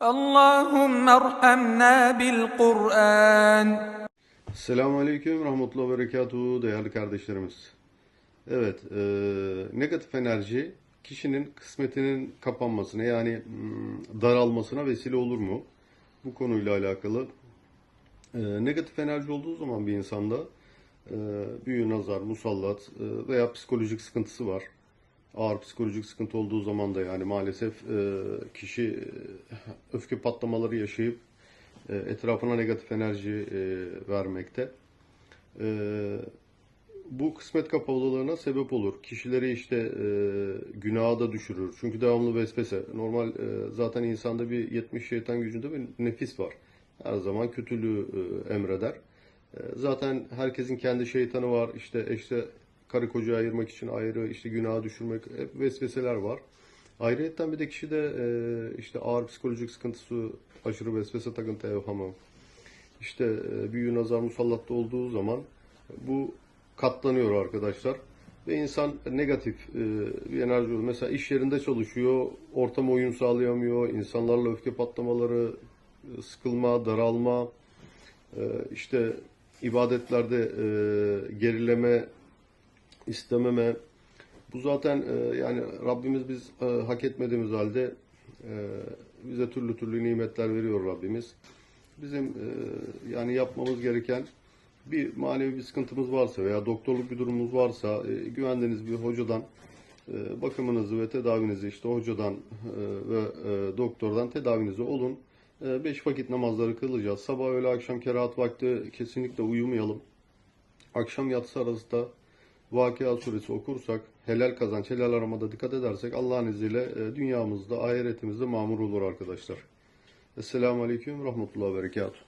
Allahümme erhamna bil Kur'an. Selamun Aleyküm Rahmetullah ve Berekatuhu değerli kardeşlerimiz. Evet, e, negatif enerji kişinin kısmetinin kapanmasına yani hmm, daralmasına vesile olur mu? Bu konuyla alakalı e, negatif enerji olduğu zaman bir insanda e, büyü, nazar, musallat e, veya psikolojik sıkıntısı var. Ağır psikolojik sıkıntı olduğu zaman da yani maalesef e, kişi e, öfke patlamaları yaşayıp e, etrafına negatif enerji e, vermekte. E, bu kısmet kapalılığına sebep olur. Kişileri işte e, günaha da düşürür. Çünkü devamlı vesvese. Normal e, zaten insanda bir 70 şeytan gücünde bir nefis var. Her zaman kötülüğü e, emreder. E, zaten herkesin kendi şeytanı var. İşte eşte karı koca ayırmak için ayrı, işte günaha düşürmek, hep vesveseler var. Ayrıyetten bir de kişide e, işte ağır psikolojik sıkıntısı, aşırı vesvese takıntı evhamı, işte e, büyü nazar musallatta olduğu zaman bu katlanıyor arkadaşlar. Ve insan negatif e, bir enerji oluyor. Mesela iş yerinde çalışıyor, ortama uyum sağlayamıyor, insanlarla öfke patlamaları, e, sıkılma, daralma, e, işte ibadetlerde e, gerileme, istememe. Bu zaten e, yani Rabbimiz biz e, hak etmediğimiz halde e, bize türlü türlü nimetler veriyor Rabbimiz. Bizim e, yani yapmamız gereken bir manevi bir sıkıntımız varsa veya doktorluk bir durumumuz varsa e, güvendiğiniz bir hocadan e, bakımınızı ve tedavinizi işte hocadan e, ve e, doktordan tedavinizi olun. E, beş vakit namazları kılacağız. Sabah öğle akşam kerahat vakti kesinlikle uyumayalım. Akşam yatsı arasında Vakıa suresi okursak, helal kazanç, helal aramada dikkat edersek Allah'ın izniyle e, dünyamızda, ahiretimizde mamur olur arkadaşlar. Esselamu Aleyküm, Rahmetullah ve Berekatuhu.